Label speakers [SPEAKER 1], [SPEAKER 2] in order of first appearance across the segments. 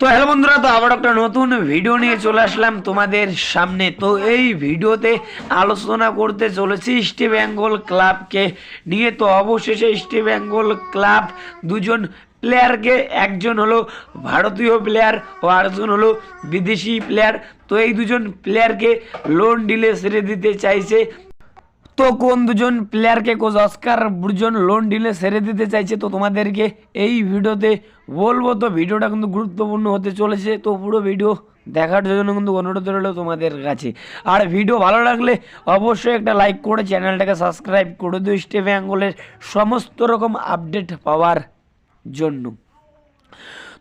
[SPEAKER 1] তো হ্যালো বন্ধুরা, তো আবার একটা নতুন ভিডিও নিয়ে চলে আসলাম তোমাদের সামনে। তো এই ভিডিওতে আলোচনা করতে চলেছি ইস্ট বেঙ্গল ক্লাবকে নিয়ে। তো অবশেষে ইস্ট বেঙ্গল ক্লাব দুজন প্লেয়ারকে একজন হলো ভারতীয় প্লেয়ার ও আরেকজন হলো বিদেশি প্লেয়ার তো এই দুজন প্লেয়ারকে লোন ডিলে সেরে দিতে চাইছে। তো কোন দুজন প্লেয়ারকে কোচ অস্কার বুর্জন লোন ডিলে সেরে দিতে চাইছে, তো তোমাদেরকে এই ভিডিওতে বলব, তো ভিডিওটা কিন্তু গুরুত্বপূর্ণ হতে চলেছে, তো পুরো ভিডিও দেখার জন্য কিন্তু অনুরোধ রইল তোমাদের কাছে। আর ভিডিও ভালো লাগলে অবশ্যই একটা লাইক করে চ্যানেলটাকে সাবস্ক্রাইব করে দিও স্টেপ অ্যাঙ্গলের সমস্ত রকম আপডেট পাওয়ার জন্য।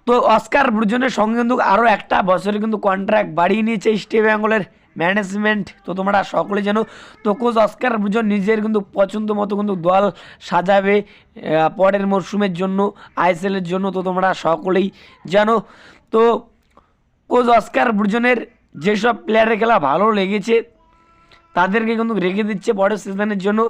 [SPEAKER 1] তো অস্কার ব্রুজনের সঙ্গে কিন্তু আরও একটা বছরে কিন্তু কন্ট্রাক্ট বাড়িয়ে নিয়েছে স্টেট বেঙ্গলের ম্যানেজমেন্ট তো তোমরা সকলে যেন তো কোচ অস্কার ভুজন নিজের কিন্তু পছন্দ মতো কিন্তু দল সাজাবে পরের মরশুমের জন্য আইএসএলের জন্য, তো তোমরা সকলেই জানো। তো কোচ অস্কার ভুজনের যেসব প্লেয়ারের খেলা ভালো লেগেছে তাদেরকে কিন্তু রেখে দিচ্ছে পরের সিজনের জন্য।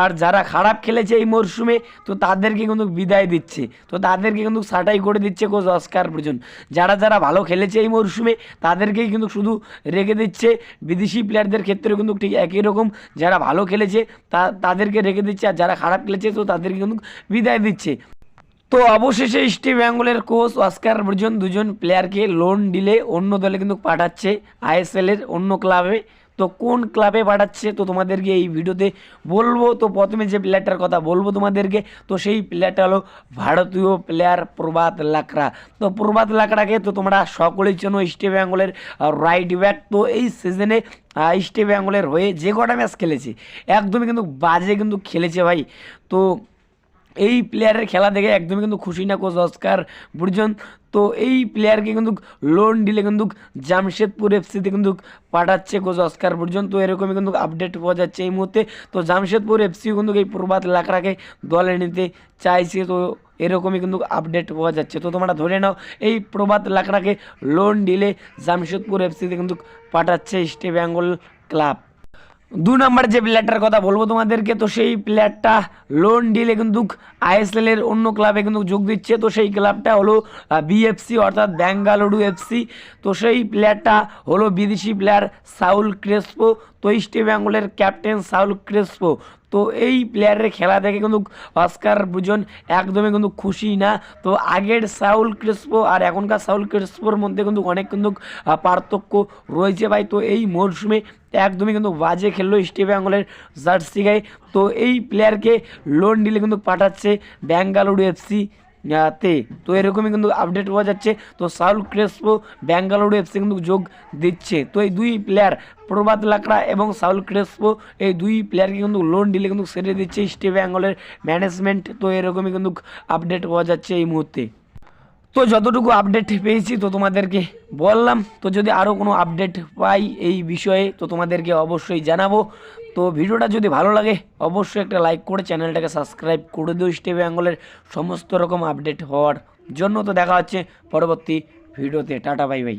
[SPEAKER 1] আর যারা খারাপ খেলেছে এই মরশুমে, তো তাদেরকে কিন্তু বিদায় দিচ্ছে। তো তাদেরকে কিন্তু ছাঁটাই করে দিচ্ছে কোচ অস্কার পর্যন্ত যারা যারা ভালো খেলেছে এই মরশুমে, তাদেরকেই কিন্তু শুধু রেখে দিচ্ছে। বিদেশি প্লেয়ারদের ক্ষেত্রেও কিন্তু ঠিক একই রকম। যারা ভালো খেলেছে, তা, তাদেরকে রেখে দিচ্ছে। আর যারা খারাপ খেলেছে, তো তাদেরকে কিন্তু বিদায় দিচ্ছে। তো অবশেষে ইস্ট বেঙ্গলের কোচ অস্কার বর্জন দুজন প্লেয়ারকে লোন দিলে অন্য দলে কিন্তু পাঠাচ্ছে। আইএসএল এর অন্য ক্লাবে তো কোন ক্লাবে পাঠাচ্ছে? তো তোমাদেরকে এই ভিডিওতে বলব। তো প্রথমে যে প্লেয়ারটার কথা বলব তোমাদেরকে, তো সেই প্লেয়ারটা হলো ভারতীয় প্লেয়ার প্রভাত লাকড়া। তো প্রভাত লাকড়াকে তো তোমরা সকলেই চেনো ইস্ট বেঙ্গলের রাইট ব্যাক তো এই সিজনে ইস্ট বেঙ্গলের হয়ে যে কটা ম্যাচ খেলেছে, একদমই কিন্তু বাজে কিন্তু খেলেছে ভাই। তো এই প্লেয়ারের খেলা দেখে একদমই কিন্তু খুশি না কোচ অস্কার বুর্জন তো এই প্লেয়ারকে কিন্তু লোন দিলে কিন্তু জামশেদপুর এফসিতে কিন্তু পাঠাচ্ছে কোচ অস্কার বুর্জন তো এরকমই কিন্তু আপডেট পাওয়া যাচ্ছে এই মুহূর্তে। তো জামশেদপুর এফসিও কিন্তু এই প্রভাত লাকড়াকে দলে নিতে চাইছে। তো এরকমই কিন্তু আপডেট পাওয়া যাচ্ছে। তো তোমরা ধরে নাও, এই প্রভাত লাকড়াকে লোন দিলে জামশেদপুর এফসিতে কিন্তু পাঠাচ্ছে ইস্ট বেঙ্গল ক্লাব দু নম্বর যে প্লেয়ারটার কথা বলব তোমাদেরকে, তো সেই প্লেয়ারটা লোন ডিলে কিন্তু আইএসএলের অন্য ক্লাবে কিন্তু যোগ দিচ্ছে। তো সেই ক্লাবটা হলো বিএফসি অর্থাৎ ব্যাঙ্গালুরু এফসি তো সেই প্লেয়ারটা হলো বিদেশি প্লেয়ার সাউল ক্রেসপো। তো ইস্ট বেঙ্গলের ক্যাপ্টেন সাউল ক্রেসপো। তো এই প্লেয়ারের খেলা দেখে কিন্তু অস্কার বুজন একদমই কিন্তু খুশি না। তো আগের সাউল ক্রিস্পো আর এখনকার সাউল ক্রিস্পোর মধ্যে কিন্তু অনেক কিন্তু পার্থক্য রয়েছে ভাই। তো এই মরশুমে একদমই কিন্তু বাজে খেললো স্টেট বেঙ্গলের জার্সি গায়ে। তো এই প্লেয়ারকে লোন ডিলে কিন্তু পাঠাচ্ছে ব্যাঙ্গালুরু এফসি। তে তো এরকমই কিন্তু আপডেট পাওয়া যাচ্ছে। তো সাউল ক্রেসপো ব্যাঙ্গালুরু এফসি কিন্তু যোগ দিচ্ছে। তো এই দুই প্লেয়ার প্রভাত লাকড়া এবং সাউল ক্রেসপো, এই দুই প্লেয়ারকে কিন্তু লোন দিলে কিন্তু সেরে দিচ্ছে ইস্ট বেঙ্গলের ম্যানেজমেন্ট তো এরকমই কিন্তু আপডেট পাওয়া যাচ্ছে এই মুহূর্তে। তো যতটুকু আপডেট পেয়েছি তো তোমাদেরকে বললাম। তো যদি আরও কোনো আপডেট পাই এই বিষয়ে তো তোমাদেরকে অবশ্যই জানাব। তো ভিডিওটা যদি ভালো লাগে, অবশ্যই একটা লাইক করে চ্যানেলটাকে সাবস্ক্রাইব করে দিও, স্টেপ অ্যাঙ্গলের সমস্ত রকম আপডেট হওয়ার জন্য। তো দেখা হচ্ছে পরবর্তী ভিডিওতে। Tata bye bye